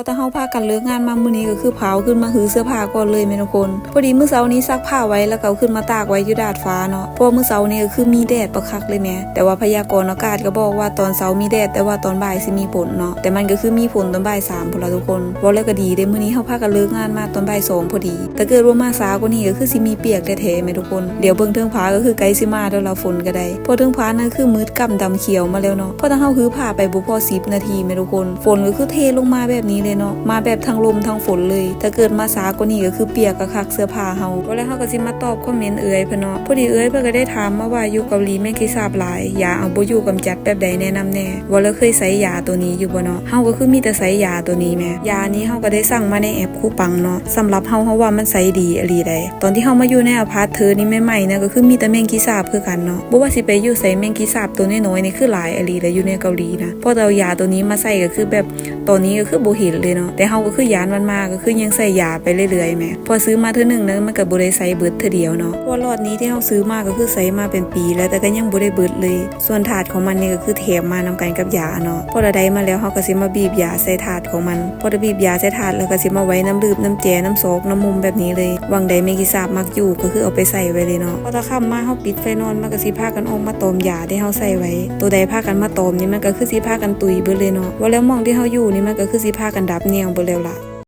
พอถ้าเฮาพากันเลิกงานมามื้อนี้ก็คือเผาขึ้นมาหือเสื้อผ้าก่อนเลยแม่ทุกคนพอดีมื้อเช้านี้ซักผ้าไว้แล้วก็เอาขึ้นมาตากไว้อยู่ดาดฟ้าเนาะเพราะมื้อเช้านี้ก็คือมีแดดประคักเลยแม่แต่ว่าพยากรณ์อากาศก็บอกว่าตอนเช้ามีแดดแต่ว่าตอนบ่ายสิมีฝนเนาะแต่มันก็คือมีฝนตอนบ่ายสามพุ่นละทุกคนว่าแล้วก็ดีเด้มื้อนี้เฮาพากันเลิกงานมาตอนบ่ายสองพอดีแต่เกิดว่ามาสากว่านี้ก็คือสิมีเปียกแท้ๆแม่ทุกคนเดี๋ยวเบิ่งเทิงฟ้าก็คือไกลสิมาแล้วเราฝนก็ได้เพราะเทิงฟ้านั่นคือมืดกำดำเขียวมาแล้วเนาะพราะเฮาฮือผ้าไปบ่พอ10นาทีแม่ทุกคนฝนก็คือเทลงมาแบบนี้เลยเนาะมาแบบทั้งลมทั้งฝนเลย ถ้าเกิดมาสากว่านี้ก็คือเปียกกะคักเสื้อผ้าเฮาแล้วเฮาก็สิมาตอบคอมเมนต์เอื้ยเพิ่นเนาะพอดีเอื้ยเพิ่นก็ได้ถามมาว่าอยู่เกาหลีแม่งกี่ทราบหลายยาเอาบ่อยู่กำจัดแบบใดแนะนำแน่ว่าแล้วเคยใช้ยาตัวนี้อยู่บ่เนาะเฮาก็คือมีแต่ใช้ยาตัวนี้แม่ยานี้เฮาก็ได้สั่งมาในแอปคู่ปังเนาะสำหรับเฮาเฮาว่ามันใช้ดีอลีได้ตอนที่เฮามาอยู่ในอพาร์ตเธอนี่ใหม่ๆนะก็คือมีแต่แมงกีสาบคือกันเนาะบ่ว่าสิไปอยู่ไสแมงกีสาบตัวน้อยๆนี่คือหลายอลีเลยอยู่ในเกาหลีนะพอเอายาตัวนี้มาใส่ก็คือแบบตอนนี้ก็คือบ่เห็นเลยเนาะแต่เฮาก็คือยานมันมาก็คือยังใส่ยาไปเรื่อยๆแม่พอซื้อมาเทื่อหนึงนะมันก็บ่ได้ใส่เบิดเทื่อเดียวเนาะเพราะว่าล็อตนี้ที่เฮาซื้อมาก็คือใส่มาเป็นปีแล้วแต่ก็ยังบ่ได้เบิดเลย ส่วนถาดของมันนี่ก็คือแถมมานำกันกับยาเนาะพอราได้มาแล้วเฮาก็สิมาบีบยาใส่ถาดของมันพอได้บีบยาใส่ถาดแล้วก็สิมาไว้น้ำลืบน้ำแจน้ำซอกน้ำมุมแบบนี้เลยวังใดไม่กี่ทราบมักอยู่ก็คือเอาไปใส่ไว้เลยเนาะพอตะค่ำมาเฮาปิดไฟนอนมันก็สิพากันออกมาตอมยาที่เฮาใส่ไว้ ตัวใดพากันมาตอมนี่มันก็คือสิพากันตุยเบิดเลยเนาะว่าแล้วมองที่เฮาอยู่นี่มันก็คือสิพากันดับเนวเบิดแล้วล่ะ